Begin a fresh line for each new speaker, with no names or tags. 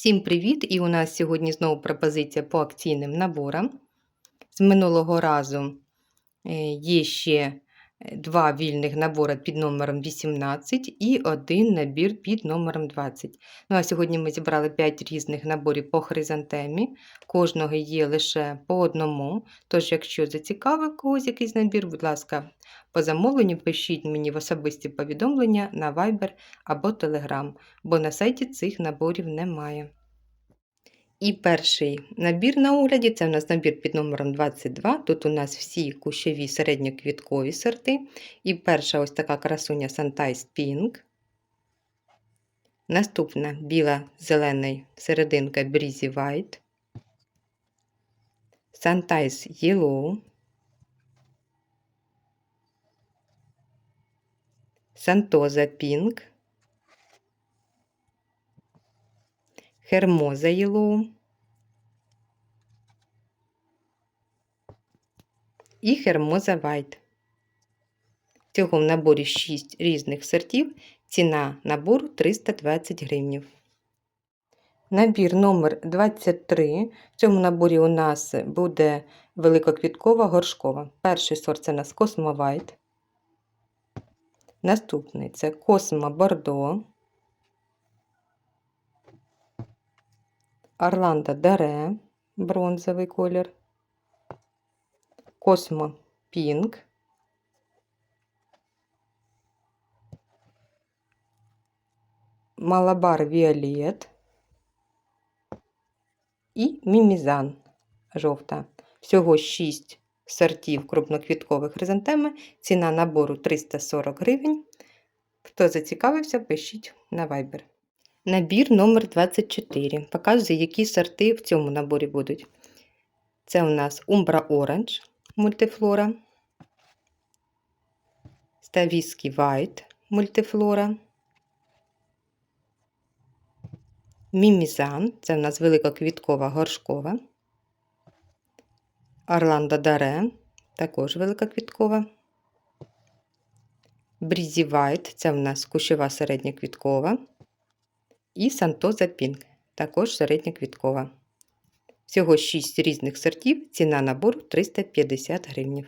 Всім привіт! І у нас сьогодні знову пропозиція по акційним наборам. З минулого разу е, є ще два вільних набори під номером 18 і один набір під номером 20. Ну а сьогодні ми зібрали 5 різних наборів по хризантемі. Кожного є лише по одному. Тож, якщо зацікавив когось якийсь набір, будь ласка, по замовленню пишіть мені в особисті повідомлення на Viber або Telegram, бо на сайті цих наборів немає. І перший набір на огляді це у нас набір під номером 22. Тут у нас всі кущові середньоквіткові сорти. І перша ось така красуня Sunrise Pink. Наступна біла зелений серединка Breezy White. Sunrise Yellow. Santosa Pink. Хермоза Yellow. І Хермоза White. Всього в наборі 6 різних сортів. Ціна набору 320 гривнів. Набір номер 23. В цьому наборі у нас буде великоквіткова горшкова. Перший сорт це у нас White. Наступний це Cosmo Bordeaux. Орландо Даре, бронзовий колір, Космо Пінк, Малабар Віолет і Мімізан жовта. Всього 6 сортів крупноквіткових хризантеми. Ціна набору 340 гривень. Хто зацікавився, пишіть на Viber. Набір номер 24 Показує, які сорти в цьому наборі будуть. Це у нас Umbra Orange мультифлора, Ставіський White мультифлора, Мімізан. Це у нас великоквіткова горшкова, Орландо Даре, також великоквіткова. Брізі White це у нас кущова середньоквіткова і Сантоза Пінк, також середньоквіткова. Всього 6 різних сортів, ціна набору 350 гривень.